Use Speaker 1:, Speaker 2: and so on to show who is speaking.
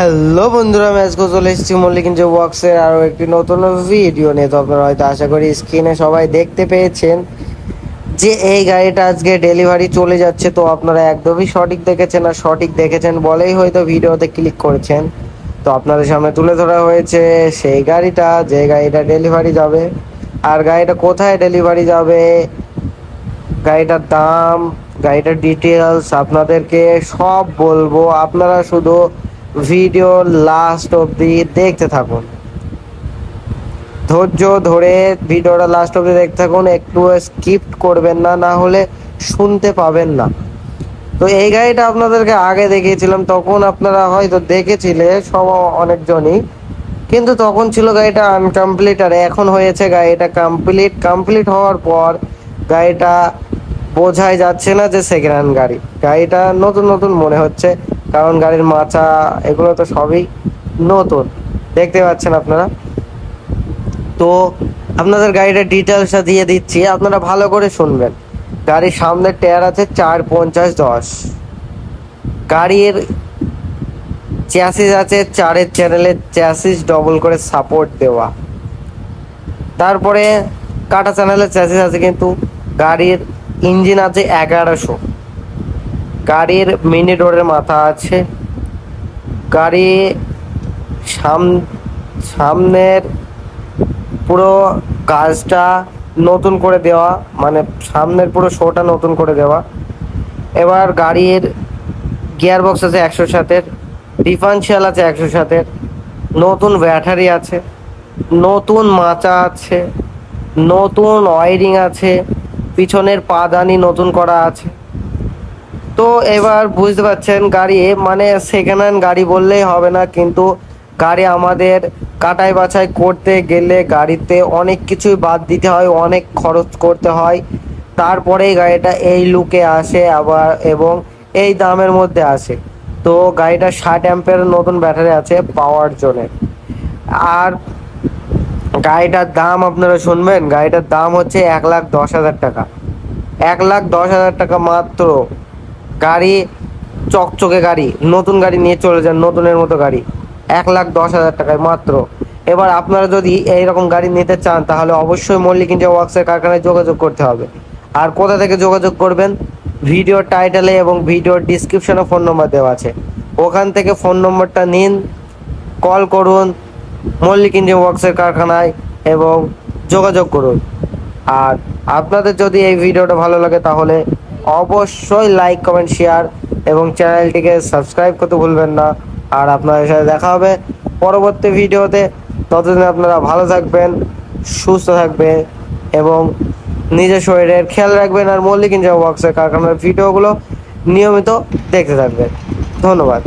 Speaker 1: Hello বন্ধুরা আজকে চলে এসেছি মল্লিক যে ওয়ার্কসের আরও একটি নতুন ভিডিও নিয়ে। তো আপনারা হয়তো আশা করি স্ক্রিনে সবাই দেখতে পেয়েছেন যে এই গাড়িটা আজকে ডেলিভারি চলে যাচ্ছে। তো আপনারা একদমই সঠিক দেখেছেন আর সঠিক দেখেছেন বলেই হয়তো ভিডিওতে ক্লিক করেছেন। তো আপনাদের সামনে তুলে ধরা হয়েছে সেই গাড়িটা, যে গাড়িটা ডেলিভারি যাবে। আর গাড়িটা কোথায় ডেলিভারি যাবে? গাড়িটার দাম, গাড়িটার ডিটেলস আপনাদেরকে সব বলব। আপনারা শুধু ভিডিও লাস্ট অবধি দেখতে থাকুন। ধৈর্য ধরে ভিডিওটা লাস্ট অবধি দেখতে থাকুন, একটু স্কিপ করবেন না না হলে শুনতে পাবেন না। তো এই গাড়িটা আপনাদেরকে আগে দেখিয়েছিলাম, তখন আপনারা হয়তো দেখেছিলে, সব অনেকজনই। কিন্তু তখন ছিল গাড়িটা আনকমপ্লিট আর এখন হয়েছে গাড়িটা কমপ্লিট কমপ্লিট হওয়ার পর গাড়িটা বোঝাই যাচ্ছে না যে সেকেন্ড হ্যান্ড গাড়ি। গাড়িটা নতুন নতুন মনে হচ্ছে। কারণ গাড়ির মাচা, এগুলো তো সবই নতুন। দেখতে পাচ্ছেন আপনারা? তো আপনাদের গাড়িটার ডিটেলসটা দিয়ে দিচ্ছি, আপনারা ভালো করে শুনবেন। গাড়ির সামনের টায়ার আছে চার পঞ্চাশ দশ। গাড়ির চ্যাসিস আছে চারের চ্যানেলের চ্যাসিস ডবল করে সাপোর্ট দেওয়া। তারপরে কাটা চ্যানেলের চ্যাসিস আছে কিন্তু গাড়ির ইঞ্জিন আছে এগারোশো। গাড়ির মিনি ডোরের মাথা আছে। গাড়ি সাম, সামনের পুরো কাজটা নতুন করে দেওয়া মানে সামনের পুরো শোটা নতুন করে দেওয়া। এবার গাড়ির গিয়ার বক্স আছে একশো সাতের ডিফারেন্সিয়াল আছে একশো সাতের, নতুন ব্যাটারি আছে, নতুন মাচা আছে, নতুন ওয়ারিং আছে, পিছনের পাদানি নতুন করা আছে। তো এবার বুঝতে পারছেন, গাড়ি মানে সেকেন্ড হ্যান্ড গাড়ি বললেই হবে না, কিন্তু গাড়ি আমাদের কাটাই বাছাই করতে গেলে গাড়িতে অনেক কিছুই বাদ দিতে হয়, অনেক খরচ করতে হয়। তারপরেই গাড়িটা এই লুকে আসে আবার এবং এই দামের মধ্যে আসে। তো গাড়িটা ষাট অ্যাম্পের নতুন ব্যাটারি আছে পাওয়ার জোনে। আর গাড়িটার দাম আপনারা শুনবেন, গাড়িটার দাম হচ্ছে এক লাখ দশ হাজার টাকা। এক লাখ দশ হাজার টাকা মাত্র। গাড়ি, চকচকে গাড়ি, নতুন গাড়ি নিয়ে চলে যান, নতুনের মতো গাড়ি। এক লাখ দশ হাজার টাকায় মাত্র। এবার আপনারা যদি এইরকম গাড়ি নিতে চান, তাহলে অবশ্যই মল্লিক ইন্ডিয়া ওয়ার্কসের কারখানায় যোগাযোগ করতে হবে। আর কোথা থেকে যোগাযোগ করবেন? ভিডিও টাইটেলে এবং ভিডিওর ডিসক্রিপশনে ফোন নম্বর দেওয়া আছে। ওখান থেকে ফোন নম্বরটা নিন, কল করুন, মল্লিক ইন্ডিয়া ওয়ার্কসের কারখানায় এবং যোগাযোগ করুন। আর আপনাদের যদি এই ভিডিওটা ভালো লাগে, তাহলে অবশ্যই লাইক কমেন্ট শেয়ার এবং চ্যানেলটিকে সাবস্ক্রাইব করতে ভুলবেন না। আর আপনাদের সাথে দেখা হবে পরবর্তী ভিডিওতে। ততদিন আপনারা ভালো থাকবেন, সুস্থ থাকবেন এবং নিজের শরীরের খেয়াল রাখবেন আর মল্লিক ইন্ডিয়া ওয়ার্কসের কারখানার ভিডিওগুলো নিয়মিত দেখতে থাকবেন। ধন্যবাদ।